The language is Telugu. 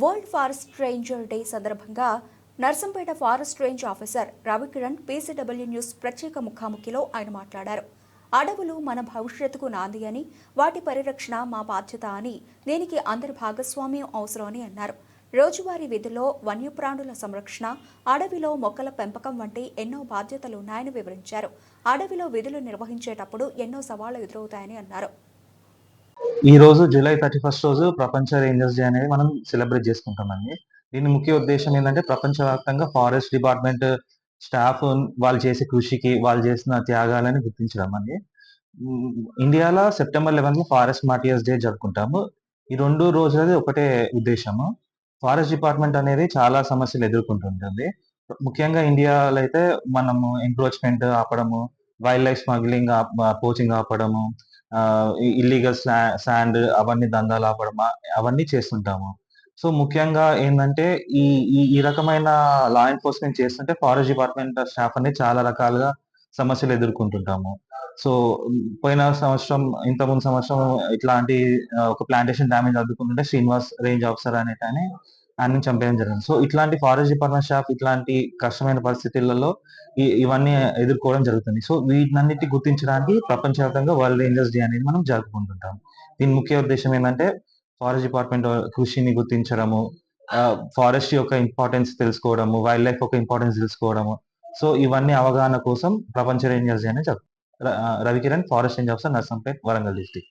వరల్డ్ ఫారెస్ట్ రేంజర్ డే సందర్భంగా Narsampet forest range officer Ravikiran PCW news ప్రత్యేక ముఖాముఖిలో ఆయన మాట్లాడారు. అడవులు మన భవిష్యత్తుకు నాంది అని వాటి పరిరక్షణ మా బాధ్యత అని దీనికి అందరి భాగస్వామ్యం అవసరం అని అన్నారు. రోజువారీ విధుల్లో వన్యప్రాణుల సంరక్షణ అడవిలో మొక్కల పెంపకం వంటి ఎన్నో బాధ్యతలు ఉన్నాయని వివరించారు. అడవిలో విధులు నిర్వహించేటప్పుడు ఎన్నో సవాళ్ళు ఎదురవుతాయని అన్నారు. ఈ రోజు జూలై థర్టీ ఫస్ట్ రోజు ప్రపంచ రేంజర్స్ డే అనేది మనం సెలబ్రేట్ చేసుకుంటామండి. దీని ముఖ్య ఉద్దేశం ఏంటంటే ప్రపంచవ్యాప్తంగా ఫారెస్ట్ డిపార్ట్మెంట్ స్టాఫ్ వాళ్ళు చేసే కృషికి వాళ్ళు చేసిన త్యాగాలని గుర్తించడం అండి. ఇండియాలో September eleven forest martyrs day జరుపుకుంటాము. ఈ రెండు రోజులది ఒకటే ఉద్దేశము. ఫారెస్ట్ డిపార్ట్మెంట్ అనేది చాలా సమస్యలు ఎదుర్కొంటుంటుంది. ముఖ్యంగా ఇండియాలో అయితే మనము ఎంక్రోచ్మెంట్ ఆపడము వైల్డ్ లైఫ్ స్మగ్లింగ్ పోచింగ్ ఆపడము ఇల్లీగల్ శాండ్ అవన్నీ దందాలు ఆపడం అవన్నీ చేస్తుంటాము. సో ముఖ్యంగా ఏంటంటే ఈ ఈ ఈ రకమైన లా ఎన్ఫోర్స్మెంట్ చేస్తుంటే ఫారెస్ట్ డిపార్ట్మెంట్ స్టాఫ్ అనేది చాలా రకాలుగా సమస్యలు ఎదుర్కొంటుంటాము. సో పోయిన సంవత్సరం ఇంత ముందు సంవత్సరం ఇట్లాంటి ఒక ప్లాంటేషన్ డ్యామేజ్ అడ్డుకుంటుంటే శ్రీనివాస్ రేంజ్ ఆఫీసర్ అనేటని అన్ని చంపేయడం జరిగింది. సో ఇట్లాంటి ఫారెస్ట్ డిపార్ట్మెంట్ స్టాఫ్ ఇట్లాంటి కష్టమైన పరిస్థితులలో ఇవన్నీ ఎదుర్కోవడం జరుగుతుంది. సో వీటన్నిటి గుర్తించడానికి ప్రపంచవ్యాప్తంగా వరల్డ్ రేంజర్స్ డే అనేది మనం జరుపుకుంటుంటాం. దీని ముఖ్య ఉద్దేశం ఏంటంటే ఫారెస్ట్ డిపార్ట్మెంట్ కృషిని గుర్తించడము ఫారెస్ట్ యొక్క ఇంపార్టెన్స్ తెలుసుకోవడము వైల్డ్ లైఫ్ యొక్క ఇంపార్టెన్స్ తెలుసుకోవడము. సో ఇవన్నీ అవగాహన కోసం ప్రపంచ రేంజర్స్ డే అనేది Ravikiran forest range officer Narsampet Warangal district